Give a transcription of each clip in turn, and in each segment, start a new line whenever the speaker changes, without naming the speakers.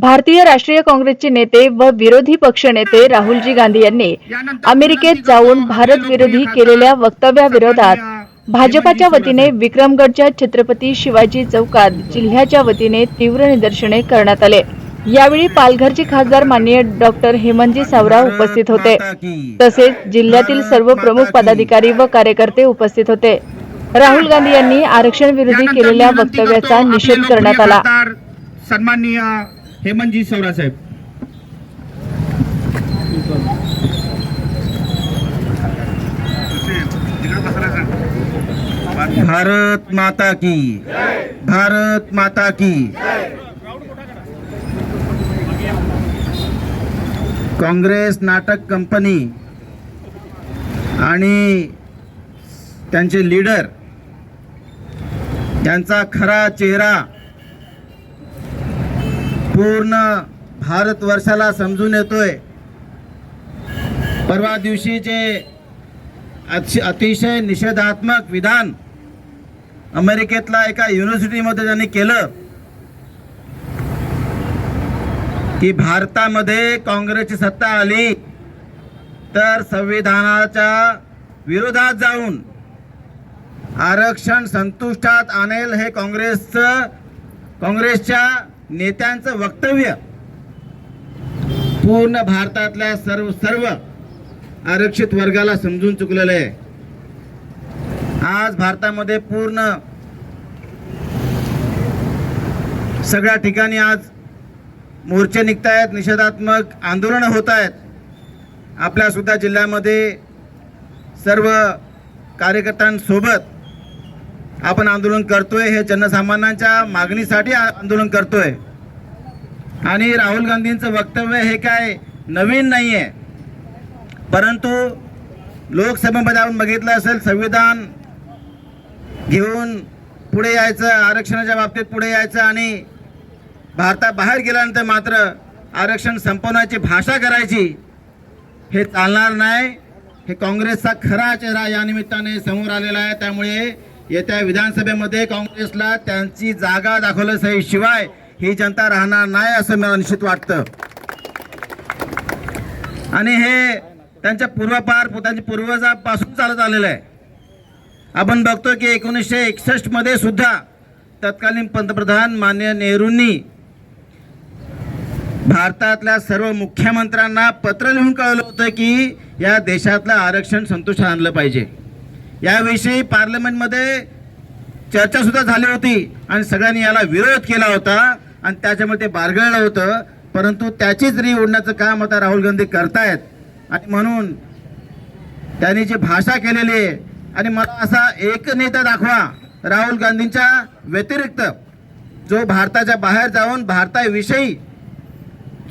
भारतीय राष्ट्रीय काँग्रेसचे नेते व विरोधी पक्षनेते राहुलजी गांधी यांनी अमेरिकेत जाऊन भारत विरोधी केलेल्या वक्तव्याविरोधात भाजपाच्या वतीने विक्रमगडच्या छत्रपती शिवाजी चौकात जिल्ह्याच्या वतीने तीव्र निदर्शने करण्यात आले. यावेळी पालघरचे खासदार माननीय डॉक्टर हेमंतजी सावरा उपस्थित होते. तसेच जिल्ह्यातील सर्व प्रमुख पदाधिकारी व कार्यकर्ते उपस्थित होते. राहुल गांधी यांनी आरक्षण विरोधी केलेल्या वक्तव्याचा निषेध करण्यात आला.
सन्माननीय हेमंतजी साहेब. भारत माता की. भारत माता की. काँग्रेस नाटक कंपनी आणि त्यांचे लीडर यांचा खरा चेहरा पूर्ण भारतवर्षाला समजून येतोय. परवा दिवशीचे अति- अतिशय निषेधात्मक विधान अमेरिकेतला एका युनिव्हर्सिटीमध्ये त्यांनी केलं की भारतामध्ये काँग्रेसची सत्ता आली तर संविधानाच्या विरोधात जाऊन आरक्षण संतुष्टात आणेल हे काँग्रेसचं काँग्रेसच्या नेत्यांचं वक्तव्य पूर्ण भारतातल्या सर्व सर्व आरक्षित वर्गाला समजून चुकलेलं आहे. आज भारतामध्ये पूर्ण सगळ्या ठिकाणी आज मोर्चे निघत आहेत निषेधात्मक आंदोलनं होत आहेत आपल्यासुद्धा जिल्ह्यामध्ये सर्व कार्यकर्त्यांसोबत आपण आंदोलन करतोय हे जनसामान्यांच्या मागणीसाठी आंदोलन करतोय. आणि राहुल गांधींचं वक्तव्य हे काय नवीन नाही आहे परंतु लोकसभेमध्ये आपण बघितलं असेल संविधान घेऊन पुढे यायचं आरक्षणाच्या बाबतीत पुढे यायचं आणि भारताबाहेर गेल्यानंतर मात्र आरक्षण संपवण्याची भाषा करायची हे चालणार नाही. हे काँग्रेसचा खरा चेहरा या निमित्ताने समोर आलेला आहे. त्यामुळे येत्या विधानसभेमध्ये काँग्रेसला त्यांची जागा दाखवल्याशिवाय ही जनता राहणार नाही असं मला निश्चित वाटतं. आणि हे त्यांच्या पूर्वपार त्यांच्या पूर्वजापासून चालत आलेलं आहे. आपण बघतो की एकोणीसशे एकसष्टमध्ये सुद्धा तत्कालीन पंतप्रधान मान्य नेहरूंनी भारतातल्या सर्व मुख्यमंत्र्यांना पत्र लिहून कळवलं होतं की या देशातलं आरक्षण संतुष्ट आणलं पाहिजे. याविषयी पार्लमेंटमध्ये चर्चासुद्धा झाली होती आणि सगळ्यांनी याला विरोध केला होता आणि त्याच्यामुळे ते बारगळलं होतं. परंतु त्याचीच री ओढण्याचं काम आता राहुल गांधी करतायत. आणि म्हणून त्यांनी जी भाषा केलेली आहे आणि मला असा एक नेता दाखवा राहुल गांधींच्या व्यतिरिक्त जो भारताच्या बाहेर जाऊन भारताविषयी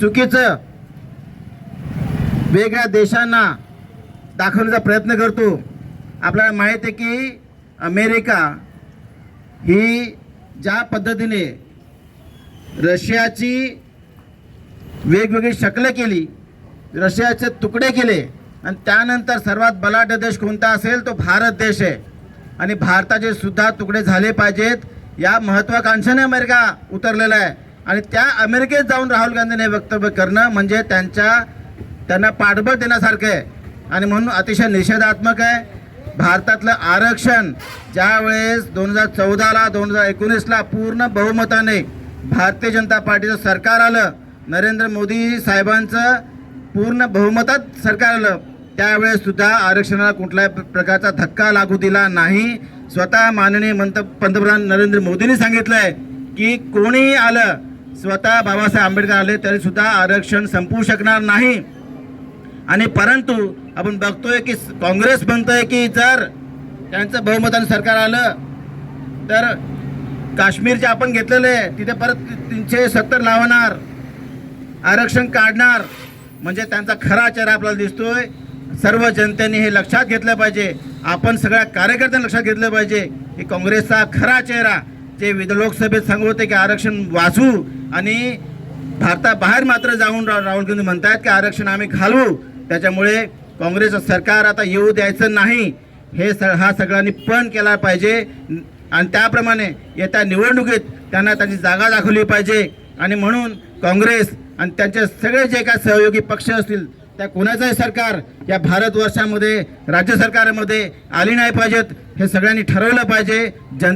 चुकीचं वेगळ्या देशांना दाखवण्याचा प्रयत्न करतो. आपल्याला माहीत आहे की अमेरिका ही ज्या पद्धतीने रशियाची वेगवेगळी शकलं केली रशियाचे तुकडे केले आणि त्यानंतर सर्वात बलाढ्य देश कोणता असेल तो भारत देश आहे. आणि भारताचे सुद्धा तुकडे झाले पाहिजेत. या महत्वाकांक्षाने अमेरिका उतरलेला आहे. आणि त्या अमेरिकेत जाऊन राहुल गांधीने हे वक्तव्य करणं म्हणजे त्यांच्या त्यांना पाठबळ देण्यासारखं आहे. आणि म्हणून अतिशय निषेधात्मक आहे. भारतातलं आरक्षण ज्यावेळेस दोन हजार चौदाला दोन हजार एकोणीसला पूर्ण बहुमताने भारतीय जनता पार्टीचं सरकार आलं नरेंद्र मोदी साहेबांचं पूर्ण बहुमतात सरकार आलं त्यावेळेससुद्धा आरक्षणाला कुठल्याही प्रकारचा धक्का लागू दिला नाही. स्वतः माननीय मंत पंतप्रधान नरेंद्र मोदींनी सांगितलं आहे की कोणीही आलं स्वतः बाबासाहेब आंबेडकर आले तरीसुद्धा आरक्षण संपवू शकणार नाही. आणि परंतु आपण बघतोय की काँग्रेस म्हणतोय की जर त्यांचं बहुमताने सरकार आलं तर काश्मीर जे आपण घेतलेले आहे तिथे परत तीनशे सत्तर लावणार आरक्षण काढणार म्हणजे त्यांचा खरा चेहरा आपल्याला दिसतोय. सर्व जनतेने हे लक्षात घेतलं पाहिजे. आपण सगळ्या कार्यकर्त्यांनी लक्षात घेतलं पाहिजे की काँग्रेसचा खरा चेहरा जे विध लोकसभेत सांगत होते की आरक्षण वाचू आणि भारताबाहेर मात्र जाऊन रा राहुल गांधी म्हणतात की आरक्षण आम्ही घालवू त्याच्यामुळे काँग्रेस सरकार आता येऊ द्यायचं नाही हे स हा सगळ्यांनी पण केला पाहिजे. आणि त्याप्रमाणे येत्या निवडणुकीत त्यांना त्याची जागा दाखवली पाहिजे. आणि म्हणून काँग्रेस आणि त्यांचे सगळे जे काय सहयोगी पक्ष असतील त्या कोणाचंही सरकार या भारतवर्षामध्ये राज्य सरकारमध्ये आली नाही पाहिजेत हे सगळ्यांनी ठरवलं पाहिजे. जन